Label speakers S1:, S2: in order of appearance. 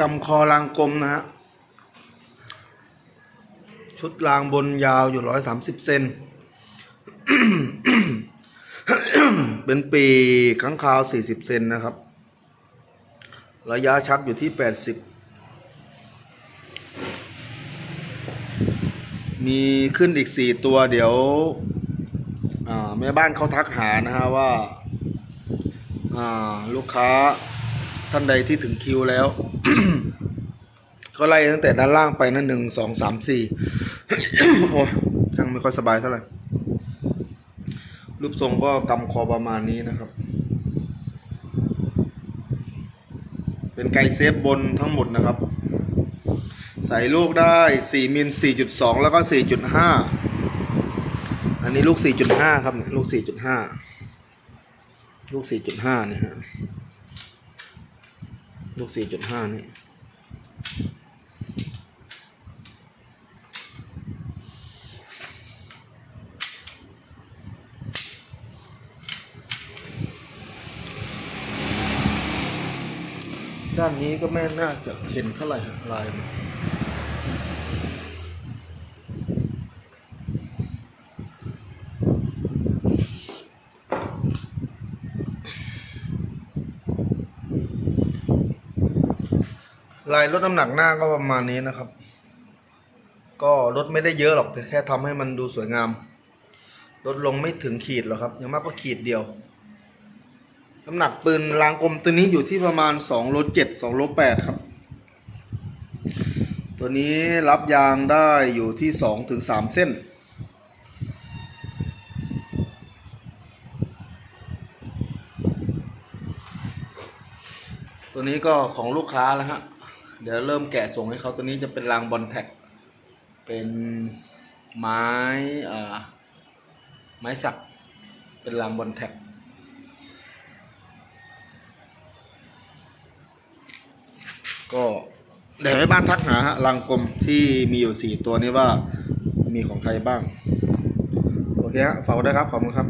S1: กำคอรางกลมนะฮะ ชุดรางบนยาวอยู่ร้อยสามสิบเซน เป็นปีข้างคาวสี่สิบเซนนะครับ ระยะชักอยู่ที่แปดสิบ มีขึ้นอีกสี่ตัวเดี๋ยวแม่บ้านเขาทักหานะฮะว่า ลูกค้า ท่านใดที่ถึงคิวแล้ว ก็ไล่ตั้งแต่ด้านล่างไปนะหนึ่งสองสามสี่โอ้ช่างไม่ค่อยสบายเท่าไหร่ รูปทรงก็กำคอประมาณนี้นะครับ เป็นไกเซฟบนทั้งหมดนะครับ ใส่ลูกได้ 4 มิล 4.2 แล้วก็ 4.5 อันนี้ลูก 4.5 ครับเนี่ยลูก 4.5 ลูก 4.5เนี่ยฮะ ลูก 4.5 นี่ด้านนี้ก็ไม่น่าจะเห็นเท่าไหร่ลายมัน ลายลดน้ำหนักหน้าก็ประมาณนี้นะครับ ก็ลดไม่ได้เยอะหรอกแต่แค่ทำให้มันดูสวยงาม ลดลงไม่ถึงขีดหรอกครับอย่างมากก็ขีดเดียว น้ำหนักปืนรางกลมตัวนี้อยู่ที่ประมาณ2โล7 2โล8ครับ ตัวนี้รับยางได้อยู่ที่2ถึง3เส้นตัวนี้ก็ของลูกค้าแล้วฮะ เดี๋ยวเริ่มแกะส่งให้เขาตัวนี้จะเป็นรางบอลแท็ก เป็นไม้อ่าไม้สัก เป็นรางบอลแท็กก็เดี๋ยวให้บ้านทักหาฮะรังกลมที่มีอยู่สี่ตัวนี้ว่ามีของใครบ้าง โอเคฮะฝากไว้ด้วยครับ ขอบคุณครับ